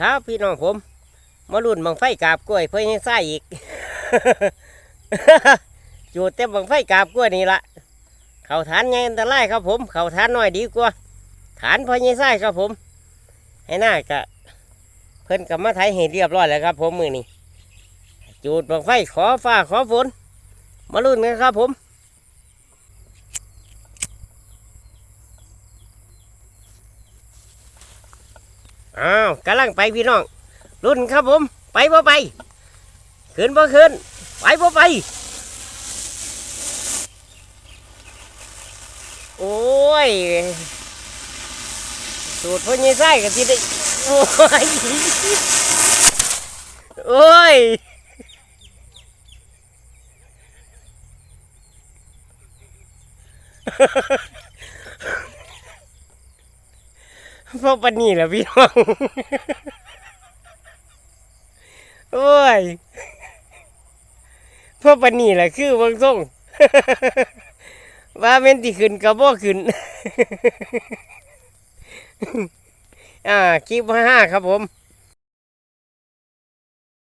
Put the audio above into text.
ครับพี่น้องผม มาลุ่นบังไฟกาบกล้วยเพื่อให้ไส้อีก จูดเต็มบังไฟกาบกล้วยนี่ละเขาฐานไงอันตรายครับผม เขาฐานน้อยดีกว่าฐานเพื่อให้ไส้ครับผม ให้หน้ากะเพิ่นกับมาไทยเห็นเรียบร้อยแล้วครับ ผมมือนี้จูดบังไฟขอฟ้าขอฝน มาลุ่นกันครับผม อ้าวกำลังไปพี่น้องรุ่นครับผม ไปบ่ไปขึ้นบ่ขึ้น ไปบ่ไป โอ้ย สูตรพ่อใหญ่ไส้กันที่ได้โอ้ย โอ้ย พ่อปันนี่แหละพี่น้อง โอ้ยพ่อปันนี่แหละคือบางส่งว่าเม่นที่ขึ้นกับบ่ขึ้น อ่าคลิปห้าครับผม